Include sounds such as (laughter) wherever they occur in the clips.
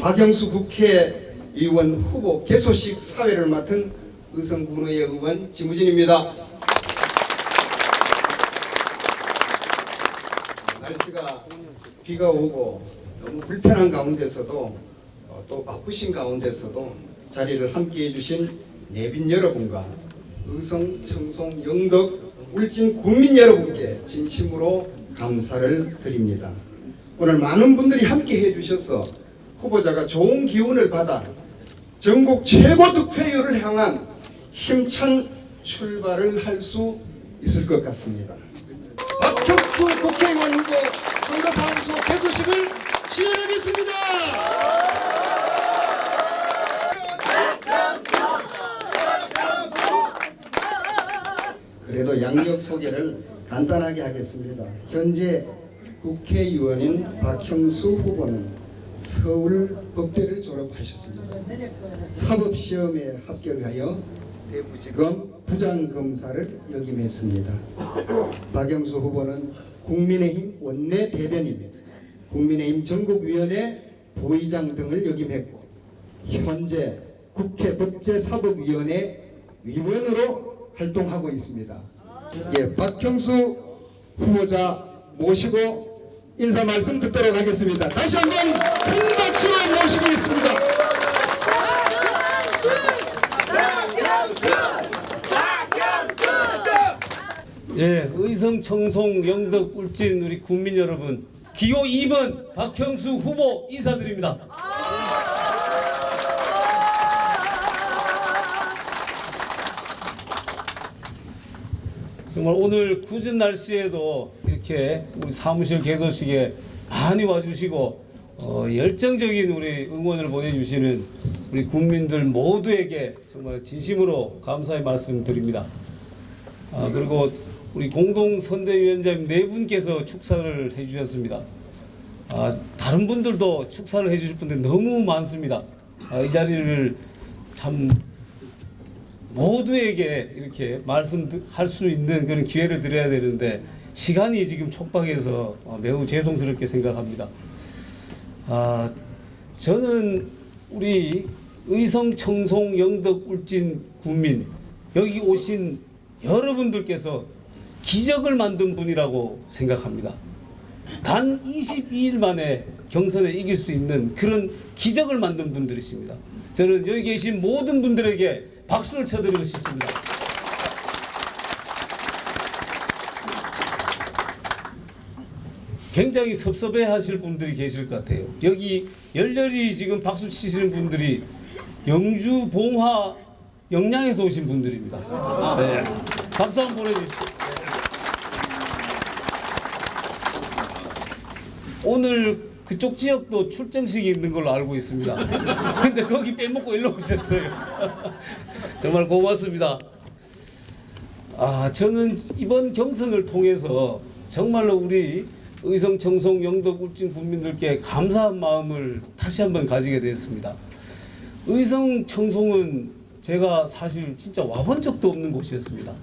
박영수 국회의원 후보 개소식 사회를 맡은 의성군의 의원 지무진입니다. 날씨가 비가 오고 너무 불편한 가운데서도 어, 또 바쁘신 가운데서도 자리를 함께 해 주신 내빈 여러분과 의성, 청송, 영덕, 울진 국민 여러분께 진심으로 감사를 드립니다. 오늘 많은 분들이 함께 해주셔서 후보자가 좋은 기운을 받아 전국 최고 득표율을 향한 힘찬 출발을 할 수 있을 것 같습니다. 박혁수 국회의원 후보 선거사무소 개소식을 시행하겠습니다. 그래도 양력 소개를 간단하게 하겠습니다. 현재 국회의원인 박형수 후보는 서울 법대를 졸업하셨습니다. 사법시험에 합격하여 대구지검 부장검사를 역임했습니다. 박영수 후보는 국민의힘 원내 대변인, 국민의힘 전국위원회 부의장 등을 역임했고 현재 국회 법제사법위원회 위원으로 활동하고 있습니다. 예, 박형수 후보자 모시고 인사 말씀 듣도록 하겠습니다. 다시 한번 큰 박수로 모시겠습니다. 예, 의성, 청송, 영덕, 울진 우리 국민 여러분 기호 2번 박형수 후보 인사드립니다. 정말 오늘 굳은 날씨에도 이렇게 우리 사무실 개소식에 많이 와주시고 어, 열정적인 우리 응원을 보내주시는 우리 국민들 모두에게 정말 진심으로 감사의 말씀 드립니다. 아, 그리고 우리 공동 선대위원장님 네 분께서 축사를 해주셨습니다. 아, 다른 분들도 축사를 해주실 분들 너무 많습니다. 아, 이 자리를 참 모두에게 이렇게 말씀할 수 있는 그런 기회를 드려야 되는데 시간이 지금 촉박해서 어, 매우 죄송스럽게 생각합니다. 아, 저는 우리 의성, 청송, 영덕, 울진 국민 여기 오신 여러분들께서 기적을 만든 분이라고 생각합니다. 단 22일 만에 경선에 이길 수 있는 그런 기적을 만든 분들이십니다. 저는 여기 계신 모든 분들에게 박수를 쳐드리고 싶습니다. 굉장히 섭섭해 하실 분들이 계실 것 같아요. 여기 열렬히 지금 박수 치시는 분들이 영주 봉화 영양에서 오신 분들입니다. 네. 박수 한번 보내주십시오. 오늘 그쪽 지역도 출정식이 있는 걸로 알고 있습니다. (laughs) 근데 거기 빼먹고 일로 오셨어요. (laughs) 정말 고맙습니다. 아, 저는 이번 경선을 통해서 정말로 우리 의성, 청송, 영덕, 울진 국민들께 감사한 마음을 다시 한번 가지게 되었습니다. 의성, 청송은 제가 사실 진짜 와본 적도 없는 곳이었습니다.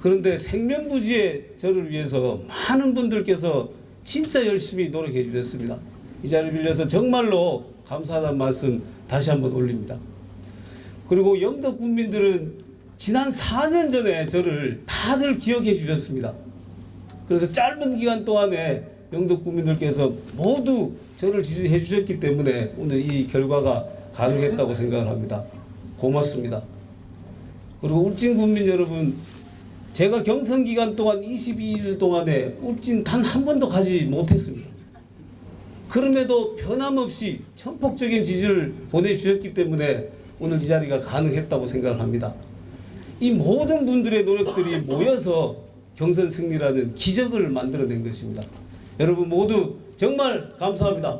그런데 생명부지에 저를 위해서 많은 분들께서 진짜 열심히 노력해 주셨습니다. 이 자리를 빌려서 정말로 감사하다는 말씀 다시 한번 올립니다. 그리고 영덕 국민들은 지난 4년 전에 저를 다들 기억해 주셨습니다. 그래서 짧은 기간 동안에 영덕 국민들께서 모두 저를 지지해 주셨기 때문에 오늘 이 결과가 가능했다고 생각을 합니다. 고맙습니다. 그리고 울진 국민 여러분, 제가 경선 기간 동안 22일 동안에 울진 단 한 번도 가지 못했습니다. 그럼에도 변함없이 전폭적인 지지를 보내주셨기 때문에 오늘 이 자리가 가능했다고 생각을 합니다. 이 모든 분들의 노력들이 모여서 경선 승리라는 기적을 만들어낸 것입니다. 여러분 모두 정말 감사합니다.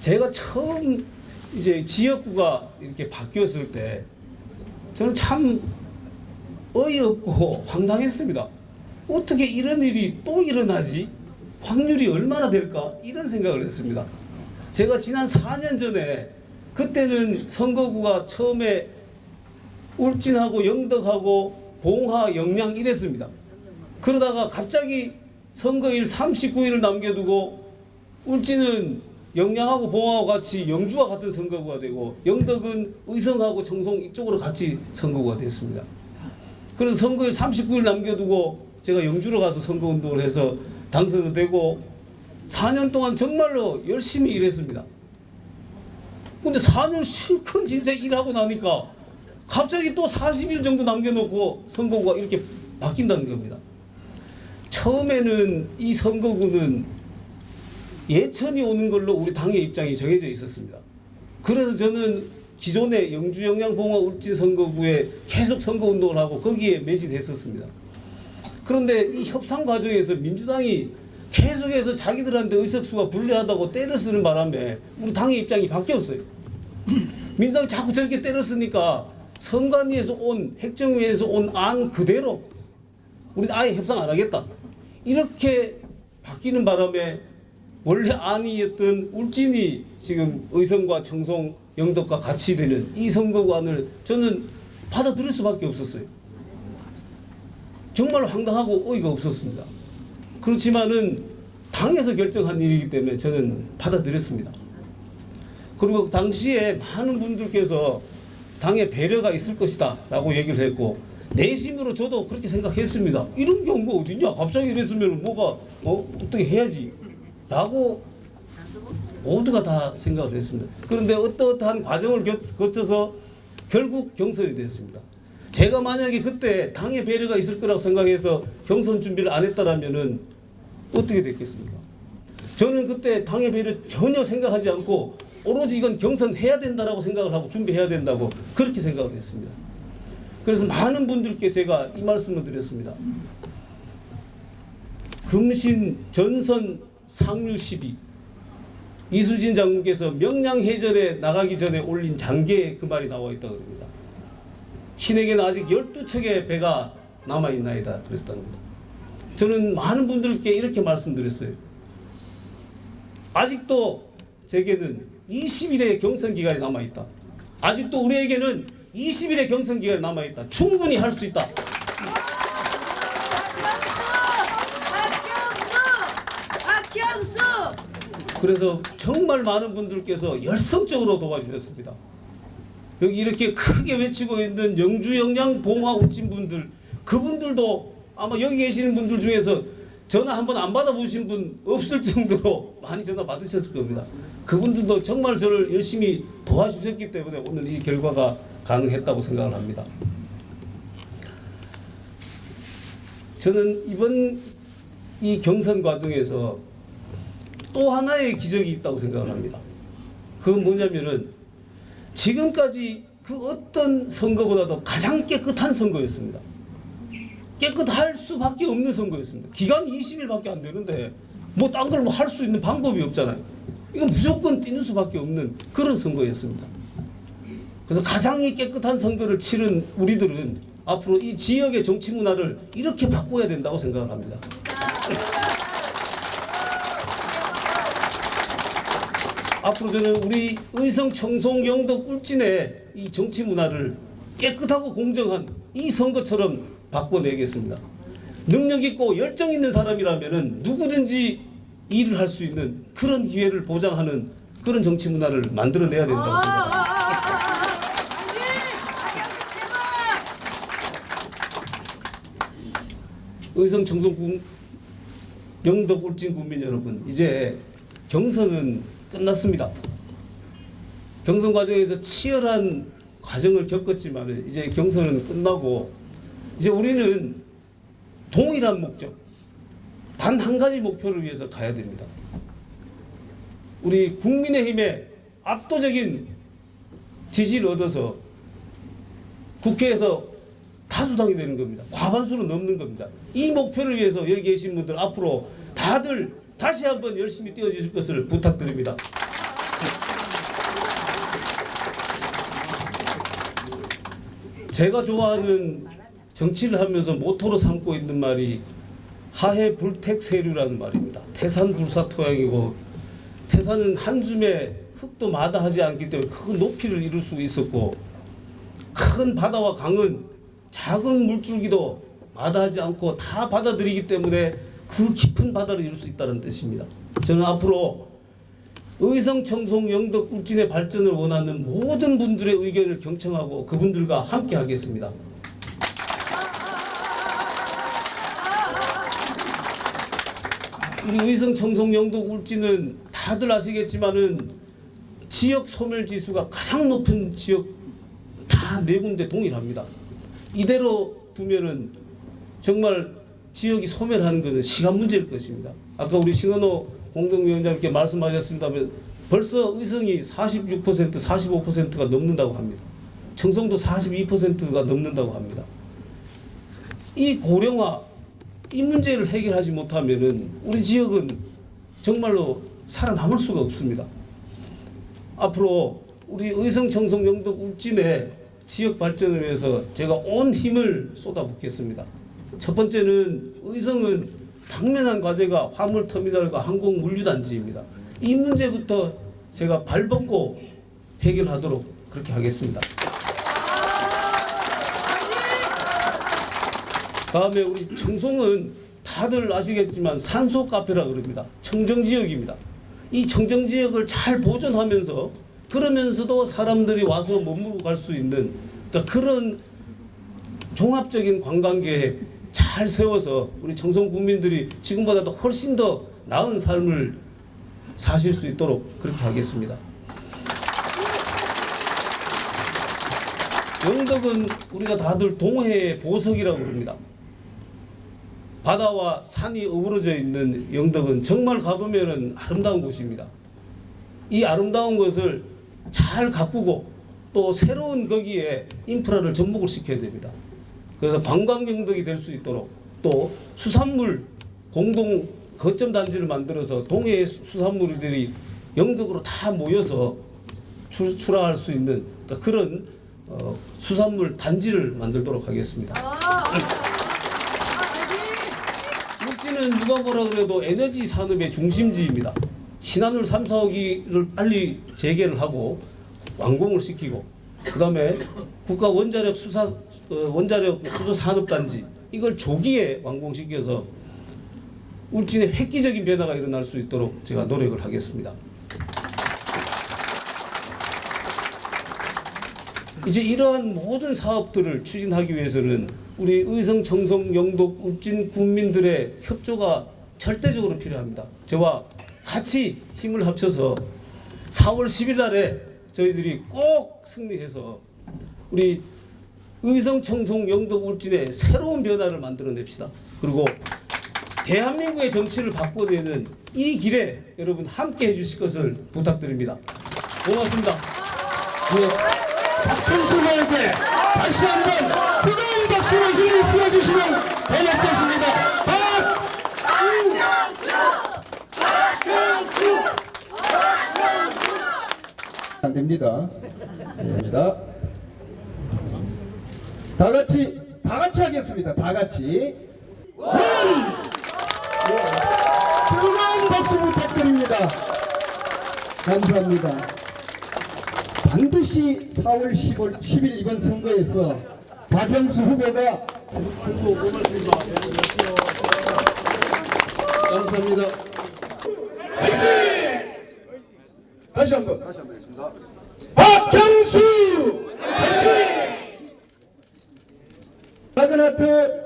제가 처음 이제 지역구가 이렇게 바뀌었을 때 저는 참 어이없고 (laughs) 황당했습니다. 어떻게 이런 일이 또 일어나지? 확률이 얼마나 될까? 이런 생각을 했습니다. 제가 지난 4년 전에 그때는 선거구가 처음에 울진하고 영덕하고 봉화, 영양 이랬습니다. 그러다가 갑자기 선거일 39일을 남겨두고 울진은 영양하고 봉하고 같이 영주와 같은 선거구가 되고 영덕은 의성하고 청송 이쪽으로 같이 선거구가 됐습니다. 그래서 선거일 39일 남겨두고 제가 영주로 가서 선거 운동을 해서 당선도 되고 4년 동안 정말로 열심히 일했습니다. 근데 4년 실컷 진짜 일하고 나니까 갑자기 또 40일 정도 남겨놓고 선거구가 이렇게 바뀐다는 겁니다. 처음에는 이 선거구는 예천이 오는 걸로 우리 당의 입장이 정해져 있었습니다. 그래서 저는 기존의 영주 영양봉화 울진 선거구에 계속 선거 운동을 하고 거기에 매진했었습니다. 그런데 이 협상 과정에서 민주당이 계속해서 자기들한테 의석수가 불리하다고 때려 쓰는 바람에 우리 당의 입장이 바뀌었어요. 민주당이 자꾸 저렇게 때려 쓰니까 선관위에서 온 행정위에서 온 안 그대로 우리 아예 협상 안 하겠다. 이렇게 바뀌는 바람에 원래 안이었던 울진이 지금 의성과 청송 영덕과 같이 되는 이 선거관을 저는 받아들일 수밖에 없었어요. 정말 황당하고 어이가 없었습니다. 그렇지만은 당에서 결정한 일이기 때문에 저는 받아들였습니다. 그리고 당시에 많은 분들께서 당에 배려가 있을 것이다 라고 얘기를 했고 내심으로 저도 그렇게 생각했습니다. 이런 경우가 어딨냐? 갑자기 이랬으면 뭐가 어 어떻게 해야지? 라고 모두가 다 생각을 했습니다. 그런데 어떠한 과정을 겨- 거쳐서 결국 경선이 됐습니다. 제가 만약에 그때 당의 배려가 있을 거라고 생각해서 경선 준비를 안 했다라면은 어떻게 됐겠습니까? 저는 그때 당의 배려 전혀 생각하지 않고 오로지 이건 경선해야 된다라고 생각을 하고 준비해야 된다고 그렇게 생각을 했습니다. 그래서 많은 분들께 제가 이 말씀을 드렸습니다. 금신 전선 상류 시비 이수진 장군께서 명량해전에 나가기 전에 올린 장계에 그 말이 나와 있다 그럽니다. 신에게는 아직 12척의 배가 남아있나이다 그랬답니다. 저는 많은 분들께 이렇게 말씀드렸어요. 아직도 제게는 20일의 경선 기간이 남아있다. 아직도 우리에게는 20일의 경선 기간이 남아있다. 충분히 할 수 있다. 박경수! 그래서 정말 많은 분들께서 열성적으로 도와주셨습니다. 여기 이렇게 크게 외치고 있는 영주 영양 봉화 울진 분들 그분들도 아마 여기 계시는 분들 중에서 전화 한번 안 받아보신 분 없을 정도로 많이 전화 받으셨을 겁니다. 그분들도 정말 저를 열심히 도와주셨기 때문에 오늘 이 결과가 가능했다고 생각을 합니다. 저는 이번 이 경선 과정에서 또 하나의 기적이 있다고 생각을 합니다. 그건 뭐냐면은 지금까지 그 어떤 선거보다도 가장 깨끗한 선거였습니다. 깨끗할 수밖에 없는 선거였습니다. 기간이 20일밖에 안 되는데 뭐 딴 걸 뭐 할 수 있는 방법이 없잖아요. 이건 무조건 뛰는 수밖에 없는 그런 선거였습니다. 그래서 가장 이 깨끗한 선거를 치른 우리들은 앞으로 이 지역의 정치 문화를 이렇게 바꿔야 된다고 생각을 합니다. 앞으로 저는 우리 의성, 청송, 영덕, 울진의 이 정치 문화를 깨끗하고 공정한 이 선거처럼 바꿔내겠습니다. 능력 있고 열정 있는 사람이라면은 누구든지 일을 할 수 있는 그런 기회를 보장하는 그런 정치 문화를 만들어내야 된다고 생각합니다. 의성, 청송, 군, 영덕, 울진 국민 여러분, 이제 경선은 끝났습니다. 경선 과정에서 치열한 과정을 겪었지만 이제 경선은 끝나고 이제 우리는 동일한 목적, 단 한 가지 목표를 위해서 가야 됩니다. 우리 국민의힘의 압도적인 지지를 얻어서 국회에서 다수당이 되는 겁니다. 과반수로 넘는 겁니다. 이 목표를 위해서 여기 계신 분들 앞으로 다들 다시 한번 열심히 뛰어주실 것을 부탁드립니다. 제가 좋아하는 정치를 하면서 모토로 삼고 있는 말이 하해 불택세류라는 말입니다. 태산 불사 토양이고 태산은 한 줌에 흙도 마다하지 않기 때문에 큰 높이를 이룰 수 있었고 큰 바다와 강은 작은 물줄기도 마다하지 않고 다 받아들이기 때문에 그 깊은 바다를 이룰 수 있다는 뜻입니다. 저는 앞으로 의성, 청송, 영덕, 울진의 발전을 원하는 모든 분들의 의견을 경청하고 그분들과 함께 하겠습니다. 우리 의성, 청송, 영덕, 울진은 다들 아시겠지만은 지역 소멸 지수가 가장 높은 지역 다 네 군데 동일합니다. 이대로 두면은 정말 지역이 소멸하는 것은 시간 문제일 것입니다. 아까 우리 신원호 공동위원장님께 말씀하셨습니다만 벌써 의성이 46% 45%가 넘는다고 합니다. 청송도 42%가 넘는다고 합니다. 이 고령화 이 문제를 해결하지 못하면은 우리 지역은 정말로 살아남을 수가 없습니다. 앞으로 우리 의성, 청송, 영덕, 울진의 지역 발전을 위해서 제가 온 힘을 쏟아붓겠습니다. 첫 번째는 의성은 당면한 과제가 화물 터미널과 항공 물류단지입니다. 이 문제부터 제가 발벗고 해결하도록 그렇게 하겠습니다. 다음에 우리 청송은 다들 아시겠지만 산소 카페라 그럽니다. 청정 지역입니다. 이 청정 지역을 잘 보존하면서 그러면서도 사람들이 와서 머무르고 갈 수 있는 그러니까 그런 종합적인 관광 계획 잘 세워서 우리 청송 국민들이 지금보다도 훨씬 더 나은 삶을 사실 수 있도록 그렇게 하겠습니다. 영덕은 우리가 다들 동해의 보석이라고 부릅니다. 바다와 산이 어우러져 있는 영덕은 정말 가보면은 아름다운 곳입니다. 이 아름다운 것을 잘 가꾸고 또 새로운 거기에 인프라를 접목을 시켜야 됩니다. 그래서 관광 영덕이 될 수 있도록 또 수산물 공동 거점 단지를 만들어서 동해의 수산물들이 영덕으로 다 모여서 출, 출하할 수 있는 그러니까 그런 어, 수산물 단지를 만들도록 하겠습니다. 육지는 누가 뭐라 그래도 에너지 산업의 중심지입니다. 신한울 3, 4호기를 빨리 재개를 하고 완공을 시키고 그다음에 국가 원자력 수사 어, 원자력 수소 산업 단지 이걸 조기에 완공시켜서 울진에 획기적인 변화가 일어날 수 있도록 제가 노력을 하겠습니다. 이제 이러한 모든 사업들을 추진하기 위해서는 우리 의성, 청송, 영덕, 울진 국민들의 협조가 절대적으로 필요합니다. 저와 같이 힘을 합쳐서 4월 10일 날에 저희들이 꼭 승리해서 우리 의성, 청송, 영덕, 울진의 새로운 변화를 만들어냅시다. 그리고 대한민국의 정치를 바꿔내는 이 길에 여러분 함께 해주실 것을 부탁드립니다. 고맙습니다. 예. 박근수에게 다시 한번 뜨거운 박수를 힘을 실어주시면 고맙겠습니다. 안 됩니다. 됩니다. 다 같이 다 같이 하겠습니다. 다 같이 원! 예. 뜨거운 박수 부탁드립니다. 감사합니다. 반드시 4월 10월 10일 이번 선거에서 박영수 후보가 감사합니다. 다시 한 번. 다시 한번 하겠습니다. 박형수! 화이팅! 작은 하트